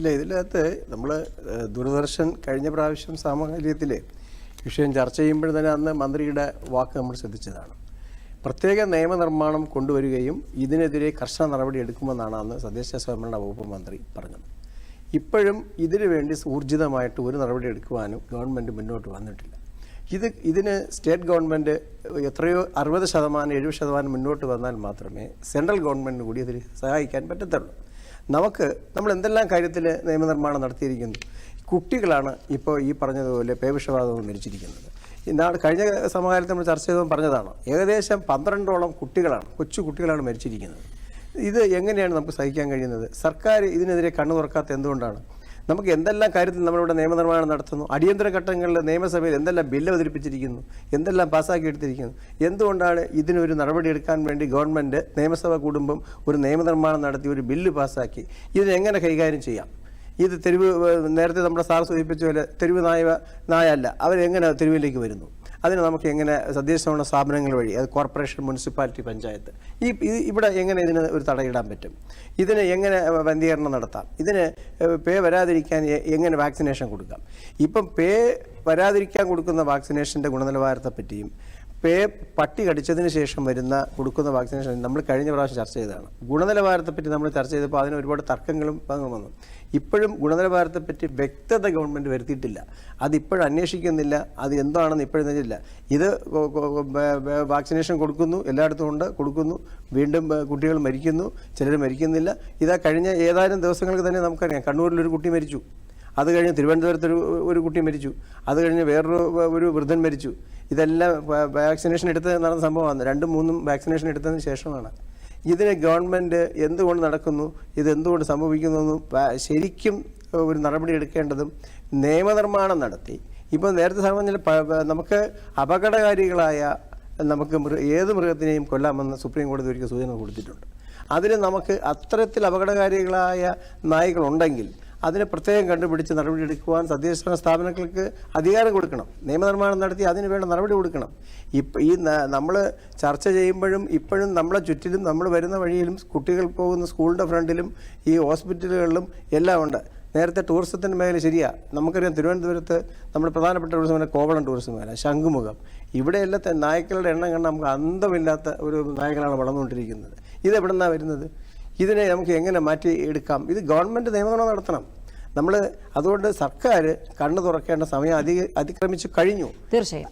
ഇല്ല ഇതിനകത്ത് നമ്മൾ ദൂരദർശൻ കഴിഞ്ഞ പ്രാവശ്യം സാമൂഹ്യത്തിൽ വിഷയം ചർച്ച ചെയ്യുമ്പോൾ തന്നെ അന്ന് മന്ത്രിയുടെ വാക്ക് നമ്മൾ ശ്രദ്ധിച്ചതാണ്. പ്രത്യേക നിയമനിർമ്മാണം കൊണ്ടുവരികയും ഇതിനെതിരെ കർശന നടപടി എടുക്കുമെന്നാണ് അന്ന് തദ്ദേശ സ്വയംഭരണ വകുപ്പ് മന്ത്രി പറഞ്ഞത്. ഇപ്പോഴും ഇതിനു വേണ്ടി ഊർജിതമായിട്ട് ഒരു നടപടി എടുക്കുവാനും ഗവൺമെന്റ് മുന്നോട്ട് വന്നിട്ടില്ല. ഇത് ഇതിന് സ്റ്റേറ്റ് ഗവൺമെന്റ് എത്രയോ അറുപത് ശതമാനം എഴുപത് ശതമാനം മുന്നോട്ട് വന്നാൽ മാത്രമേ സെൻട്രൽ ഗവൺമെന്റിന് കൂടി ഇതിൽ സഹായിക്കാൻ പറ്റത്തുള്ളൂ. നമുക്ക് നമ്മൾ എന്തെല്ലാം കാര്യത്തിൽ നിയമനിർമ്മാണം നടത്തിയിരിക്കുന്നു? കുട്ടികളാണ് ഇപ്പോൾ ഈ പറഞ്ഞതുപോലെ പേവിഷബാധവും മരിച്ചിരിക്കുന്നത് ഇന്നാൾ കഴിഞ്ഞ സമകാലത്ത് നമ്മൾ ചർച്ച ചെയ്തതും പറഞ്ഞതാണ്. ഏകദേശം പന്ത്രണ്ടോളം കുട്ടികളാണ് കൊച്ചു കുട്ടികളാണ് മരിച്ചിരിക്കുന്നത്. ഇത് എങ്ങനെയാണ് നമുക്ക് സഹിക്കാൻ കഴിയുന്നത്? സർക്കാർ ഇതിനെതിരെ കണ്ണു തുറക്കാത്ത എന്തുകൊണ്ടാണ്? നമുക്ക് എന്തെല്ലാം കാര്യത്തിൽ നമ്മളിവിടെ നിയമനിർമ്മാണം നടത്തുന്നു? അടിയന്തര ഘട്ടങ്ങളിൽ നിയമസഭയിൽ എന്തെല്ലാം ബില്ല് അവതരിപ്പിച്ചിരിക്കുന്നു? എന്തെല്ലാം പാസ്സാക്കി എടുത്തിരിക്കുന്നു? എന്തുകൊണ്ടാണ് ഇതിനൊരു നടപടി എടുക്കാൻ വേണ്ടി ഗവൺമെന്റ് നിയമസഭ കുടുംബം ഒരു നിയമനിർമ്മാണം നടത്തി ഒരു ബില്ല് പാസ്സാക്കി? ഇതിനെങ്ങനെ കൈകാര്യം ചെയ്യാം? ഇത് തെരുവ് നേരത്തെ നമ്മുടെ സാർ സൂചിപ്പിച്ച പോലെ തെരുവ് നായ നായല്ല അവരെങ്ങനെ തെരുവിലേക്ക് വരുന്നു? അതിന് നമുക്ക് എങ്ങനെ തദ്ദേശഭരണ സ്ഥാപനങ്ങൾ വഴി അത് കോർപ്പറേഷൻ മുനിസിപ്പാലിറ്റി പഞ്ചായത്ത് ഈ ഇവിടെ എങ്ങനെ ഇതിന് ഒരു തടയിടാൻ പറ്റും? ഇതിന് എങ്ങനെ വന്ധീകരണം നടത്താം? ഇതിന് പേ വരാതിരിക്കാൻ എങ്ങനെ വാക്സിനേഷൻ കൊടുക്കാം? ഇപ്പം പേ വരാതിരിക്കാൻ കൊടുക്കുന്ന വാക്സിനേഷന്റെ ഗുണനിലവാരത്തെ പറ്റിയും പേ പട്ടി കടിച്ചതിന് ശേഷം വരുന്ന കൊടുക്കുന്ന വാക്സിനേഷൻ നമ്മൾ കഴിഞ്ഞ പ്രാവശ്യം ചർച്ച ചെയ്തതാണ്. ഗുണനിലവാരത്തെപ്പറ്റി നമ്മൾ ചർച്ച ചെയ്തപ്പോൾ അതിന് ഒരുപാട് തർക്കങ്ങളും വന്നു. ഇപ്പോഴും ഗുണനിലവാരത്തെപ്പറ്റി വ്യക്തത ഗവൺമെന്റ് വരുത്തിയിട്ടില്ല. അതിപ്പോഴും അന്വേഷിക്കുന്നില്ല. അത് എന്താണെന്ന് ഇപ്പോഴും തന്നില്ല ഇത് വാക്സിനേഷൻ കൊടുക്കുന്നു. എല്ലായിടത്തും ഉണ്ട്. കൊടുക്കുന്നു. വീണ്ടും കുട്ടികൾ മരിക്കുന്നു. ചിലർ മരിക്കുന്നില്ല. ഇതാ കഴിഞ്ഞ ഏതാനും ദിവസങ്ങൾക്ക് തന്നെ നമുക്കറിയാം. കണ്ണൂരിലൊരു കുട്ടി മരിച്ചു. അത് കഴിഞ്ഞ് തിരുവനന്തപുരത്ത് ഒരു ഒരു കുട്ടി മരിച്ചു. അത് കഴിഞ്ഞ് വേറൊരു ഒരു വൃദ്ധൻ മരിച്ചു. ഇതെല്ലാം വാക്സിനേഷൻ എടുത്ത് നടന്ന സംഭവമാണ്. രണ്ടും മൂന്നും വാക്സിനേഷൻ എടുത്തതിന് ശേഷമാണ്. ഇതിന് ഗവൺമെന്റ് എന്തുകൊണ്ട് നടക്കുന്നു? ഇത് എന്തുകൊണ്ട് സംഭവിക്കുന്നു എന്നും ശരിക്കും ഒരു നടപടി എടുക്കേണ്ടതും നിയമനിർമ്മാണം നടത്തി. ഇപ്പോൾ നേരത്തെ സംബന്ധിച്ച് നമുക്ക് അപകടകാരികളായ നമുക്ക് ഏത് മൃഗത്തിനെയും കൊല്ലാമെന്ന് സുപ്രീം കോടതി ഒരിക്കൽ സൂചന കൊടുത്തിട്ടുണ്ട്. അതിൽ നമുക്ക് അത്തരത്തിൽ അപകടകാരികളായ നായ്ക്കളുണ്ടെങ്കിൽ അതിനെ പ്രത്യേകം കണ്ടുപിടിച്ച് നടപടിയെടുക്കുവാൻ തദ്ദേശ സ്ഥാപനങ്ങൾക്ക് അധികാരം കൊടുക്കണം. നിയമനിർമ്മാണം നടത്തി അതിന് വേണ്ട നടപടി കൊടുക്കണം. ഇപ്പം ഈ നമ്മൾ ചർച്ച ചെയ്യുമ്പോഴും ഇപ്പോഴും നമ്മളെ ചുറ്റിലും നമ്മൾ വരുന്ന വഴിയിലും കുട്ടികൾ പോകുന്ന സ്കൂളിന്റെ ഫ്രണ്ടിലും ഈ ഹോസ്പിറ്റലുകളിലും എല്ലാം ഉണ്ട്. നേരത്തെ ടൂറിസത്തിന്റെ മേഖല ശരിയാണ് നമുക്കറിയാം തിരുവനന്തപുരത്ത് നമ്മുടെ പ്രധാനപ്പെട്ട ടൂറിസം മേഖല കോവളം ടൂറിസം മേഖല ശംഖുമുഖം. ഇവിടെയെല്ലാം നായ്ക്കളുടെ എണ്ണം കണ്ട് നമുക്ക് അന്തമില്ലാത്ത ഒരു നായ്ക്കളാണ് വളർന്നുകൊണ്ടിരിക്കുന്നത്. ഇത് എവിടെ നിന്നാണ് വരുന്നത്? ഇതിനെ നമുക്ക് എങ്ങനെ മാറ്റി എടുക്കാം? ഇത് ഗവൺമെന്റ് നിയമനം നടത്തണം. നമ്മൾ അതുകൊണ്ട് സർക്കാർ കണ്ണു തുറക്കേണ്ട സമയം അതി അതിക്രമിച്ചു കഴിഞ്ഞു. തീർച്ചയായും.